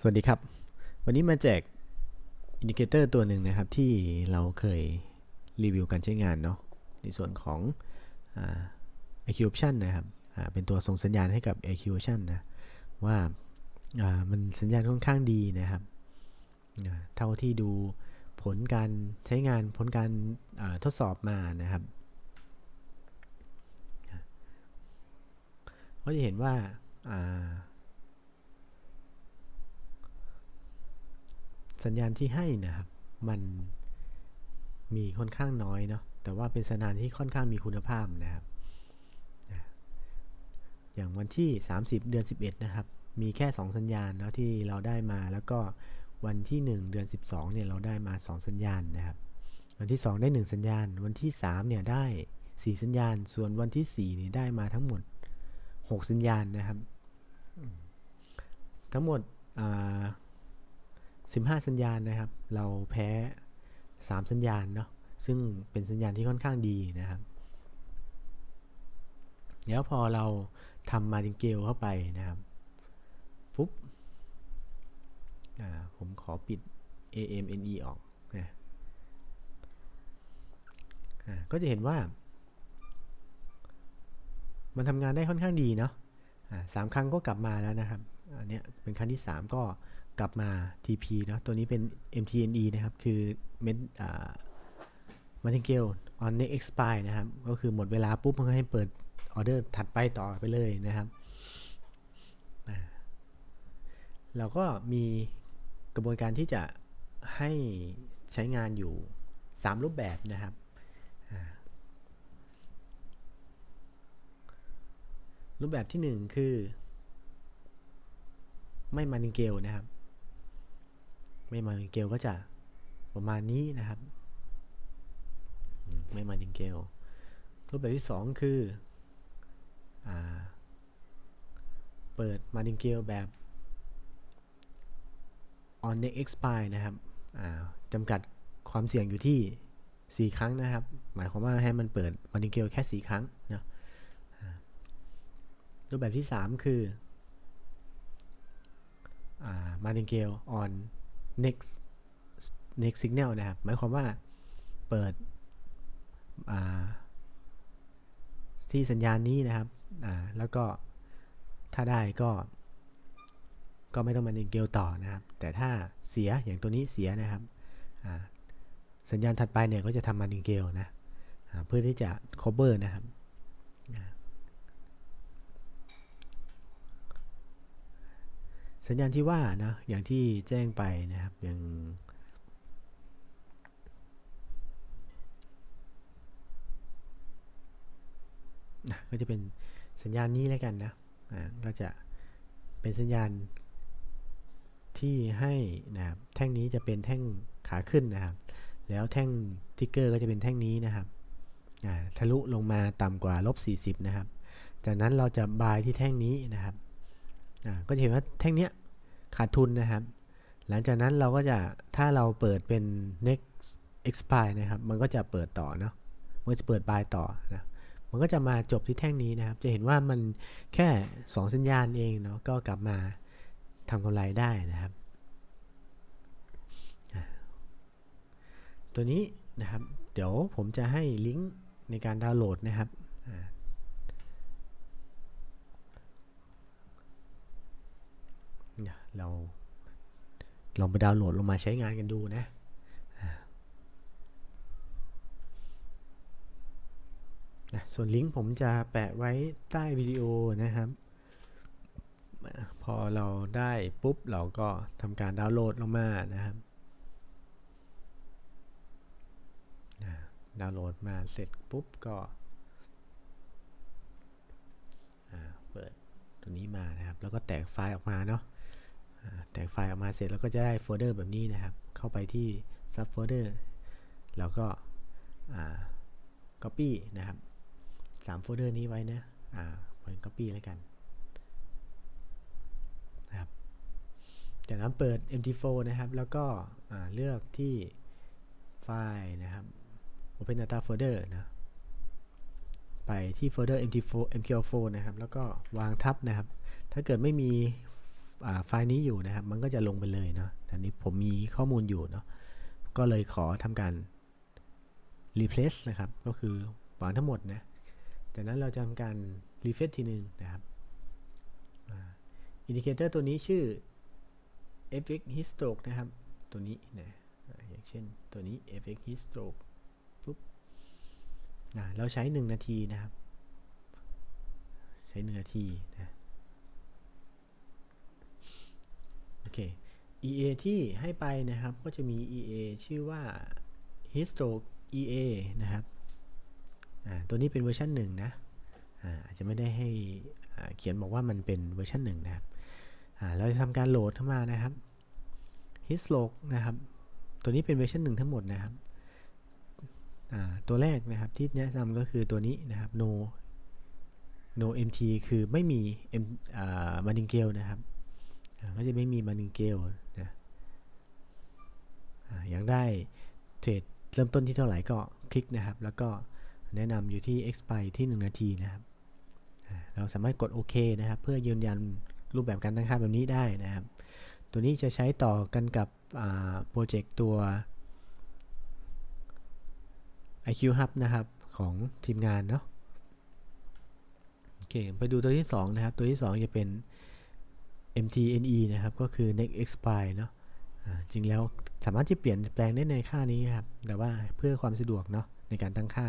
สวัสดีครับ วันนี้มาแจกอินดิเคเตอร์ตัวหนึ่งนะครับ ที่เราเคยรีวิวการใช้งานเนาะในส่วนของอ่า IQ option นะครับเป็นตัวส่งสัญญาณให้กับ IQ option นะ ว่ามันสัญญาณค่อนข้างดีนะครับ เท่าที่ดูผลการใช้งานผลการาทดสอบมานะครับก็จะเห็นว่าอ่า สัญญาณที่ให้นะครับ มันมีค่อนข้างน้อยเนาะแต่ว่าเป็นสัญญาณที่ค่อนข้างมีคุณภาพนะครับอย่างวันที่ 30 เดือน 11 นะครับ มีแค่ 2 สัญญาณเนาะที่เราได้มา แล้วก็วันที่ 1 เดือน 12 เนี่ยเราได้มา 2 สัญญาณนะครับ วันที่ 2 ได้ 1 สัญญาณ วันที่ 3 เนี่ยได้ 4 สัญญาณ ส่วนวันที่4เนี่ยได้มาทั้งหมด 6 สัญญาณนะครับ ทั้งหมดอ่า 15 สัญญาณนะครับ เราแพ้ 3 สัญญาณเนาะซึ่งเป็นสัญญาณที่ค่อนข้างดีนะครับเดี๋ยวพอเราทำมาติงเกลเข้าไปนะครับปุ๊บอ่าผมขอปิด AMNE ออกนะอ่าก็จะเห็นว่า มันทำงานได้ค่อนข้างดีเนาะอ่าสามครั้งก็กลับมาแล้วนะครับ อันเนี้ยเป็นครั้งที่ 3 ก็ กลับมา TP เนาะตัวนี้เป็น MTNE นะครับ คือเม็ดอ่า m a r t i n g a l on next expire นะครับ ก็คือหมดเวลาปุ๊บมันก็ให้เปิดออเดอร์ถัดไปต่อไปเลยนะครับ เราก็มีกระบวนการที่จะให้ใช้งานอยู่ 3 รูปแบบนะครับรูปแบบที่ 1 คือ ไม่มานิเกลนะครับ ไม่มานิเกลก็จะประมาณนี้นะครับ ไม่มานิเกลรูปแบบที่ 2 คืออเปิดมานิเกลแบบ on next expire นะครับจำกัดความเสี่ยงอยู่ที่ 4 ครั้งนะครับ หมายความว่าให้มันเปิดมานิเกลแค่ 4 ครั้งนะรูปแบบที่ 3 คือ martingale on next next signal นะครับ หมายความว่าเปิดที่สัญญาณนี้นะครับ แล้วก็ถ้าได้ก็ ก็ไม่ต้อง martingale ต่อนะครับ แต่ถ้าเสียอย่างตัวนี้เสียนะครับสัญญาณถัดไปเนี่ยก็จะทำ martingale นะเพื่อที่จะ cover นะครับอ่า สัญญาณที่ว่านะอย่างที่แจ้งไปนะครับอย่างนะก็จะเป็นสัญญาณนี้แล้วกันนะอ่าก็จะเป็นสัญญาณที่ให้นะครับแท่งนี้จะเป็นแท่งขาขึ้นนะครับ แล้วแท่งทิกเกอร์ก็จะเป็นแท่งนี้นะครับทะลุลงมาต่ำกว่าลบ40 นะครับ จากนั้นเราจะบายที่แท่งนี้นะครับ ก็จะเห็นว่าแท่งเนี้ยขาดทุนนะครับ หลังจากนั้นเราก็จะถ้าเราเปิดเป็น next expire นะครับ มันก็จะเปิดต่อเนาะมันจะเปิด buy ต่อนะมันก็จะมาจบที่แท่งนี้นะครับ จะเห็นว่ามันแค่ 2 สัญญาณเองเนาะก็กลับมาทำกำไรได้นะครับ ตัวนี้นะครับ เดี๋ยวผมจะให้ลิงก์ในการดาวน์โหลดนะครับอ่า เนี่ยเราลองไปดาวน์โหลดลงมาใช้งานกันดูนะนะส่วนลิงก์ผมจะแปะไว้ใต้วิดีโอนะครับ พอเราได้ปุ๊บเราก็ทำการดาวน์โหลดลงมานะครับดาวน์โหลดมาเสร็จปุ๊บก็เปิดตัวนี้มานะครับ แล้วก็แตกไฟล์ออกมาเนาะ แตกไฟล์ออกมาเสร็จแล้วก็จะได้โฟลเดอร์แบบนี้นะครับ เข้าไปที่ sub folder แล้วก็ copy นะครับสามโฟลเดอร์นี้ไว้นะอ่าเหมือน copy แล้วกันนะครับจากนั้นเปิด MT4 นะครับ แล้วก็เลือกที่ไฟล์นะครับ Open Data Folder นะไปที่โฟลเดอร์ MT4 MQL4 นะครับ แล้วก็วางทับนะครับ ถ้าเกิดไม่มี ไฟล์นี้อยู่นะครับ มันก็จะลงไปเลยเนาะอันนี้ผมมีข้อมูลอยู่เนาะ ก็เลยขอทำการ replace นะครับ ก็คือวางทั้งหมดนะ จากนั้นเราจะทำการ refresh ทีหนึ่งนะครับอินดิเคเตอร์ตัวนี้ชื่อ fx histoc นะครับ ตัวนี้นะอย่างเช่นตัวนี้ fx histoc ปุ๊บอ่าเราใช้ 1 นาทีนะครับ ใช้ 1 นาทีนะโอ เค EA ที่ให้ไปนะครับก็จะมี EA ชื่อว่า h i s t o EA นะครับตัวนี้เป็นเวอร์ชัน1นะอ่าอาจจะไม่ได้ให้เขียนบอกว่ามันเป็นเวอร์ชัน1นะครับเราจะทำการโหลดเข้ามานะครับ histoc นะครับ ตัวนี้เป็นเวอร์ชัน1ทั้งหมดนะครับตัวแรกนะครับที่แนะนำก็คือตัวนี้นะครับ no no mt คือไม่มี m อ่า martingale นะครับ ก็จะไม่มี martingale นะอ่ายังได้เทรดเริ่มต้นที่เท่าไหร่ก็คลิกนะครับ แล้วก็แนะนำอยู่ที่ expire ที่ 1 นาทีนะครับเราสามารถกดโอเคนะครับ เพื่อยืนยันรูปแบบการตั้งค่าแบบนี้ได้นะครับ ตัวนี้จะใช้ต่อกันกับโปรเจกต์ตัว IQ Hub นะครับ ของทีมงานเนาะโอเคไปดูตัวที่ 2 นะครับ ตัวที่ 2 จะเป็น MTNE นะครับ ก็คือ next expire เนาะจริงแล้วสามารถที่เปลี่ยนแปลงได้ในค่านี้ครับ แต่ว่าเพื่อความสะดวกเนาะในการตั้งค่า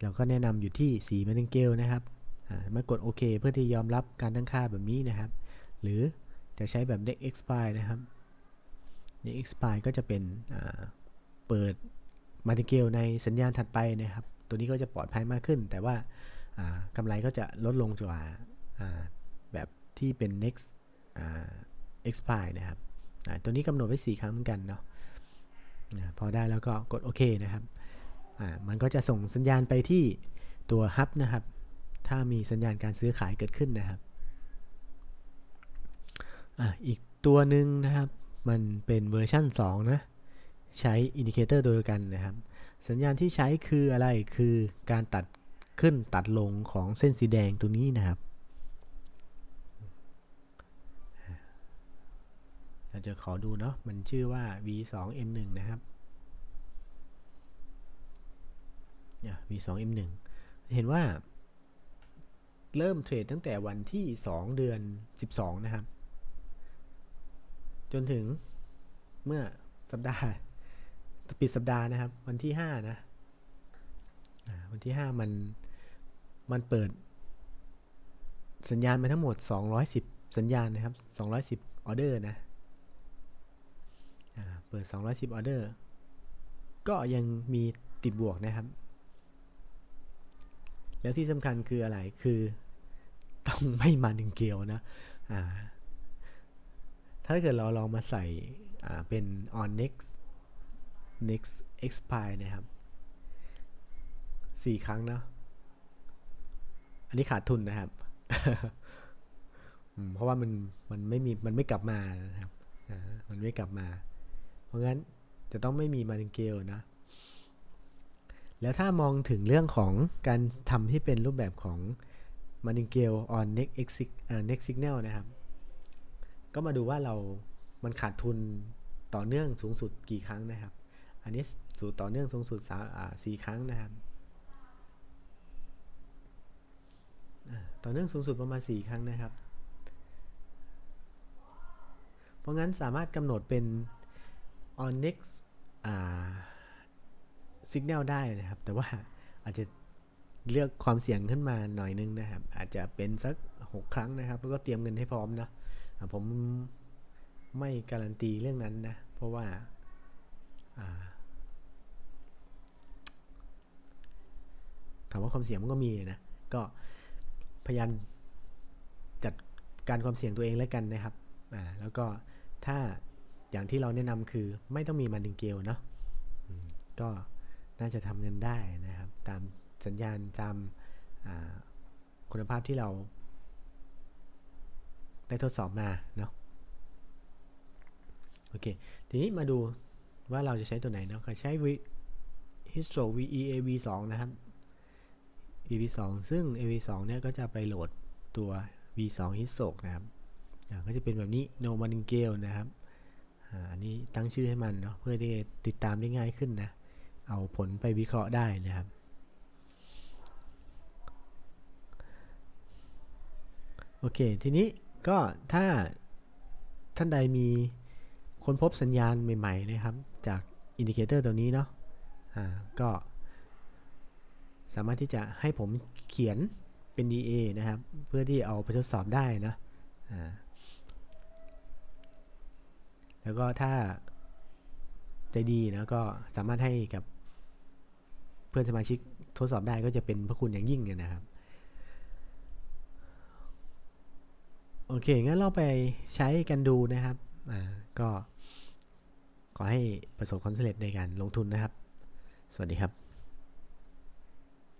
เราก็แนะนำอยู่ที่4 m a r t i n g a l e นะครับอ่ามากดโอเคเพื่อที่ยอมรับการตั้งค่าแบบนี้นะครับ หรือจะใช้แบบ next expire นะครับ next expire ก็จะเป็นเปิด m a r t i n g a l e ในสัญญาณถัดไปนะครับ ตัวนี้ก็จะปลอดภัยมากขึ้น แต่ว่ากำไรก็จะลดลงกว่าอ่า แบบที่เป็น next expire นะครับตัวนี้กำหนดไว้ 4 ครั้งเหมือนกันเนาะพอได้แล้วก็กดโอเคนะครับมันก็จะส่งสัญญาณไปที่ตัว hub นะครับ ถ้ามีสัญญาณการซื้อขายเกิดขึ้นนะครับออีกตัวหนึ่งนะครับ มันเป็นเวอร์ชัน2 นะ ใช้อินดิเคเตอร์โดยกันนะครับ สัญญาณที่ใช้คืออะไร คือการตัดขึ้นตัดลงของเส้นสีแดงตัวนี้นะครับ เรา จะขอดูเนาะมันชื่อว่า v2m1 นะครับเนี่ย v2m1 เห็นว่าเริ่มเทรดตั้งแต่วันที่ 2 เดือน 12 นะครับ จนถึงเมื่อสัปดาห์ปิดสัปดาห์นะครับ วันที่ 5 นะวันที่ 5 มัน มันเปิด สัญญาณมาทั้งหมด 210 สัญญาณนะครับ 210 ออเดอร์นะ เปิด 210ออเดอร์ ก็ยังมีติดบวกนะครับ แล้วที่สำคัญคืออะไร คือต้องไม่มาดิงเกลียวนะ อ่า ถ้าเกิดเราลองมาใส่ อ่า เป็น on next next expire นะครับสี่ครั้งเนาะ อันนี้ขาดทุนนะครับอืมเพราะว่ามันมันไม่มีมันไม่กลับมานะครับอ่ามันไม่กลับมา ราะงั้นจะต้องไม่มีมาดิงเกลนะ แล้วถ้ามองถึงเรื่องของการทำที่เป็นรูปแบบของ m a r t i n g a l e on next exit อ่า next signal นะครับ ก็มาดูว่าเรา มันขาดทุนต่อเนื่องสูงสุดกี่ครั้งนะครับ อันนี้สูตรต่อเนื่องสูงสุดสาอ่าสี่ครั้งนะครับต่อเนื่องสูงสุดประมาณ 4 ครั้งนะครับ เพราะงั้นสามารถกำหนดเป็น on next อ่า signal ได้นะครับ แต่ว่าอาจจะเลือกความเสี่ยงขึ้นมาหน่อยนึงนะครับ อาจจะเป็นสัก 6 ครั้งนะครับ แล้วก็เตรียมเงินให้พร้อมนะผมไม่การันตีเรื่องนั้นนะ เพราะว่าถามว่าความเสี่ยงมันก็มีนะ ก็พยายามจัดการความเสี่ยงตัวเองแล้วกันนะครับ แล้วก็ถ้า อย่างที่เราแนะนำคือไม่ต้องมีมันดิงเกลเนาะก็น่าจะทำเงินได้นะครับ ตามสัญญาณตามคุณภาพที่เรา ได้ทดสอบมาเนาะโอเค ทีนี้มาดูว่าเราจะใช้ตัวไหนเนาะก็ใช้ v histro veav 2นะครับ ev 2ซึ่ง ev 2เนี่ยก็จะไปโหลดตัว V2 ฮิตโศกนะครับก็จะเป็นแบบนี้ no martingale นะครับ อันนี้ตั้งชื่อให้มันเนาะเพื่อที่ติดตามได้ง่ายขึ้นนะ เอาผลไปวิเคราะห์ได้นะครับ โอเค ทีนี้ก็ถ้าท่านใดมีค้นพบสัญญาณใหม่ๆนะครับ จากอินดิเคเตอร์ตัวนี้เนาะอ่าก็สามารถที่จะให้ผมเขียนเป็น DA นะครับ เพื่อที่เอาไปทดสอบได้นะอ่า แล้วก็ถ้าใจดีนะก็สามารถให้กับเพื่อนสมาชิกทดสอบได้ก็จะเป็นพระคุณอย่างยิ่งนะครับ โอเค งั้นเราไปใช้กันดูนะครับ อ่า ก็ขอให้ประสบความสำเร็จในการลงทุนนะครับ สวัสดีครับ